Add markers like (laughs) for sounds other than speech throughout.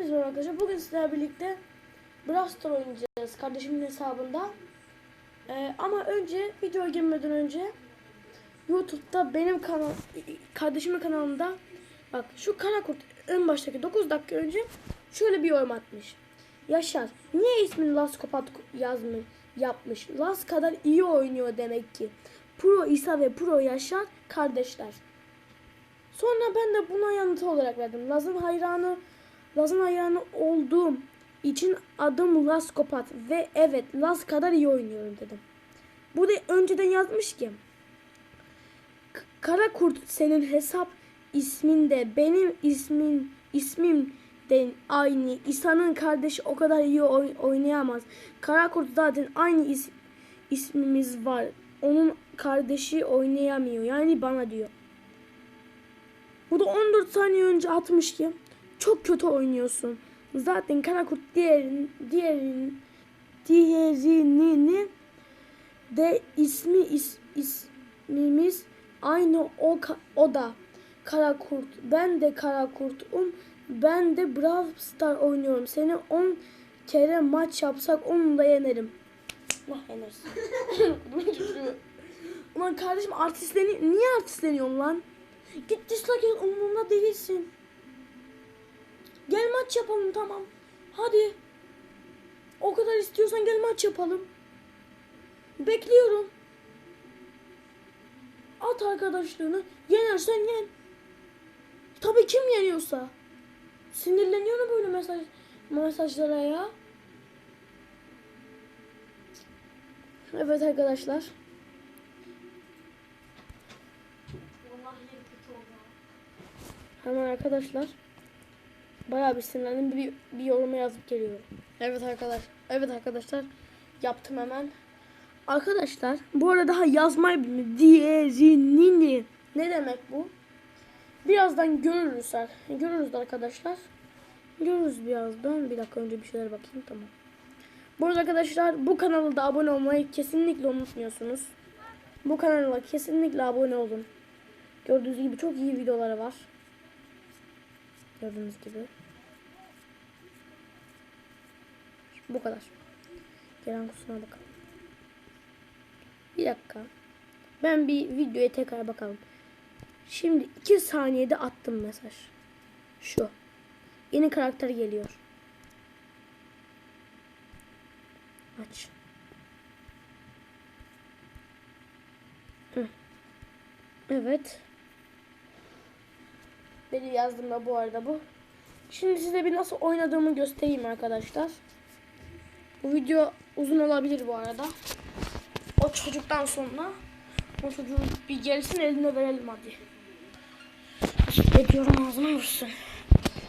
Hepinize merhaba arkadaşlar. Bugün sizlerle birlikte Brawl oynayacağız kardeşimin hesabında. Ee, ama önce videoya girmeden önce YouTube'da benim kanal kardeşimin kanalında bak şu kara kurt ön baştaki 9 dakika önce şöyle bir yorum atmış. Yaşar niye ismini Las Kopat yazmış yapmış? Las kadar iyi oynuyor demek ki. Pro İsa ve Pro Yaşar kardeşler. Sonra ben de buna yanıt olarak verdim. Laz'ın hayranı Laz'ın hayranı olduğum için adım Laz Kopat ve evet Laz kadar iyi oynuyorum dedim. Bu da önceden yazmış ki Kara Kurt senin hesap isminde benim ismin ismim de aynı. İsa'nın kardeşi o kadar iyi oy- oynayamaz. Kara Kurt zaten aynı is- ismimiz var. Onun kardeşi oynayamıyor. Yani bana diyor. Bu da 14 saniye önce atmış ki çok kötü oynuyorsun. Zaten Karakurt diğerin diğerin diğerini de ismi is, ismimiz aynı o o da Karakurt. Ben de Karakurt'um. Ben de Brawl Star oynuyorum. Seni 10 kere maç yapsak onu da yenerim. Allah yenersin. (laughs) Ulan kardeşim artistleni niye artistleniyorsun lan? Git dislike umurumda değilsin. Gel maç yapalım tamam. Hadi. O kadar istiyorsan gel maç yapalım. Bekliyorum. At arkadaşlığını. Yenersen yen. Tabii kim yeniyorsa. Sinirleniyorum böyle mesaj mesajlara ya. Evet arkadaşlar. Hemen arkadaşlar. Bayağı bir sinirlendim. Bir, bir yoruma yazıp geliyorum. Evet arkadaş. Evet arkadaşlar. Yaptım hemen. Arkadaşlar bu arada daha yazmayı bilmiyorum. Diğerini. Ne demek bu? Birazdan görürüz. Görürüz arkadaşlar. Görürüz birazdan. Bir dakika önce bir şeyler bakayım. Tamam. Bu arada arkadaşlar bu kanala da abone olmayı kesinlikle unutmuyorsunuz. Bu kanala kesinlikle abone olun. Gördüğünüz gibi çok iyi videoları var. Gördüğünüz gibi. Bu kadar. Gelen kutusuna bakalım. Bir dakika. Ben bir videoya tekrar bakalım. Şimdi 2 saniyede attım mesaj. Şu. Yeni karakter geliyor. Aç. Hı. Evet. Beni yazdım da bu arada bu. Şimdi size bir nasıl oynadığımı göstereyim arkadaşlar. Bu video uzun olabilir bu arada. O çocuktan sonra o çocuğu bir gelsin eline verelim hadi. Ediyorum ağzına vursun.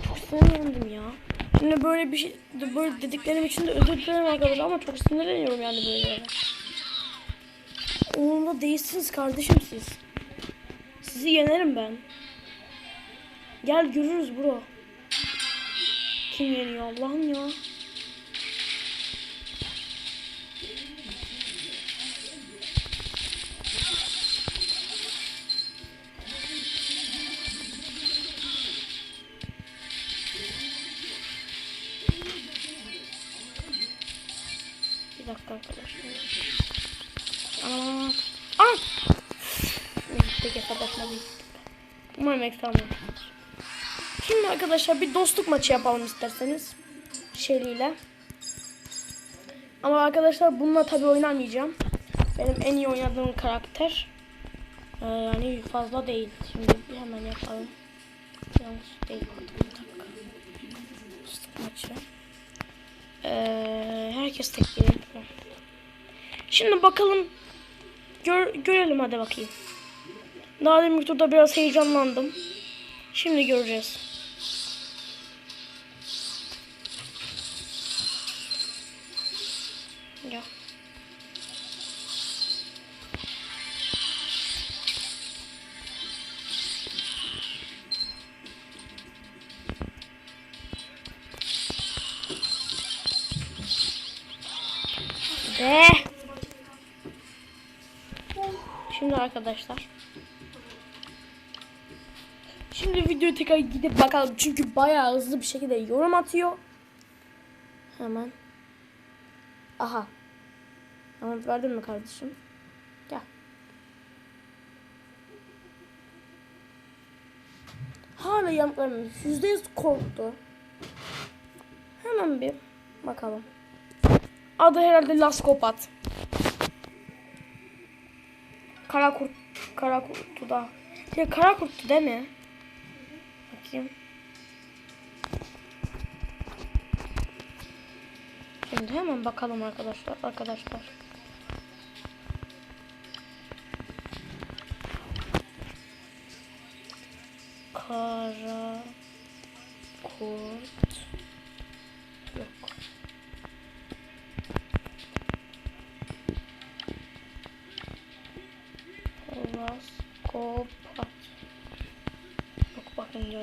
Çok sinirlendim ya. Şimdi böyle bir şey böyle dediklerim için de özür dilerim arkadaşlar ama çok sinirleniyorum yani böyle. Umurumda değilsiniz kardeşim siz. Sizi yenerim ben. Gel görürüz bro. Kim yeniyor Allah'ım ya. Bir dakika arkadaşlar. Aa, aa. Neyse hesaplaşmalıyız. Umarım ekran olmuştur. Şimdi arkadaşlar bir dostluk maçı yapalım isterseniz. Shelly ile. Ama arkadaşlar bununla tabi oynamayacağım. Benim en iyi oynadığım karakter. Ee, yani fazla değil. Şimdi bir hemen yapalım. Yanlış değil. Dostluk maçı. Ee, herkes tek bir. Şimdi bakalım. Gör, görelim hadi bakayım. Daha demin turda biraz heyecanlandım. Şimdi göreceğiz. Be. Şimdi arkadaşlar. Şimdi videoyu tekrar gidip bakalım. Çünkü bayağı hızlı bir şekilde yorum atıyor. Hemen. Aha. Tamam verdin mi kardeşim? Gel. Hala yüzde yüz korktu. Hemen bir bakalım. Adı herhalde Laskopat. Kara kurt, kara kurtu da. Şey kara kurtu değil mi? Bakayım. Şimdi hemen bakalım arkadaşlar, arkadaşlar.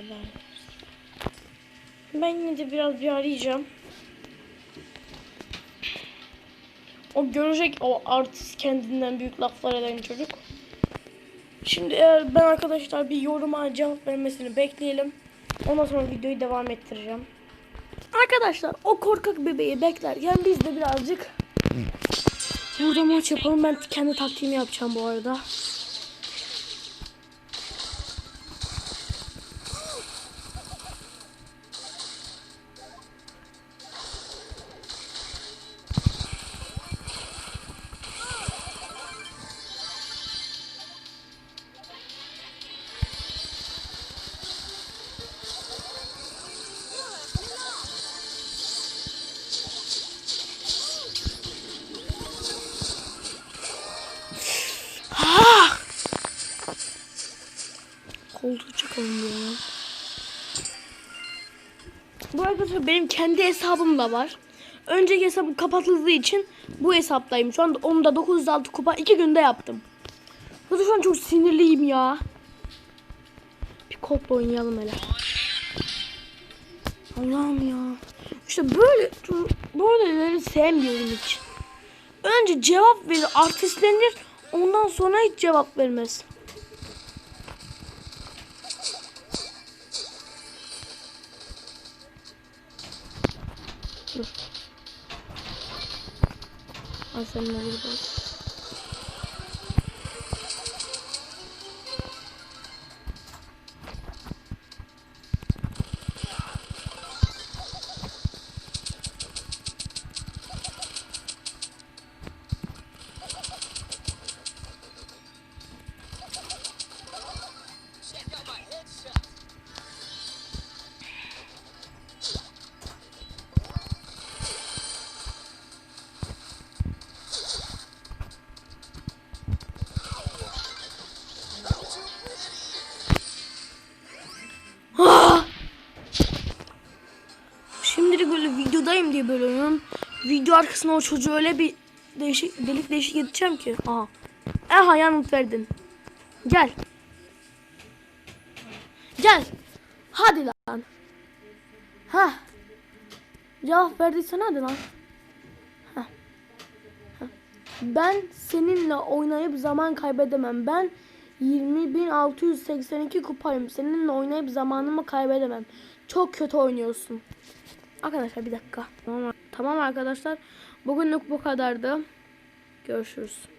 Göndermiş. Ben yine de biraz bir arayacağım. O görecek o artist kendinden büyük laflar eden çocuk. Şimdi eğer ben arkadaşlar bir yoruma cevap vermesini bekleyelim. Ondan sonra videoyu devam ettireceğim. Arkadaşlar o korkak bebeği beklerken biz de birazcık burada maç yapalım. Ben kendi taktiğimi yapacağım bu arada. Koltuğu çakalım. Bu arkadaşlar benim kendi hesabım da var. Önceki hesabım kapatıldığı için bu hesaptayım. Şu anda onu da 906 kupa 2 günde yaptım. Burada şu an çok sinirliyim ya. Bir kodla oynayalım hele. Allah'ım ya. İşte böyle böyleleri sevmiyorum hiç. Önce cevap verir, artistlenir. Ondan sonra hiç cevap vermez. Dur. Al seninle burada. Video arkasına o çocuğu öyle bir değişik delik değişik edeceğim ki. Aha. Aha yanıt verdin. Gel. Gel. Hadi lan. Ha. Cevap verdiysen hadi lan. Ben seninle oynayıp zaman kaybedemem. Ben 20.682 kupayım. Seninle oynayıp zamanımı kaybedemem. Çok kötü oynuyorsun. Arkadaşlar bir dakika. Tamam, tamam arkadaşlar. Bugünlük bu kadardı. Görüşürüz.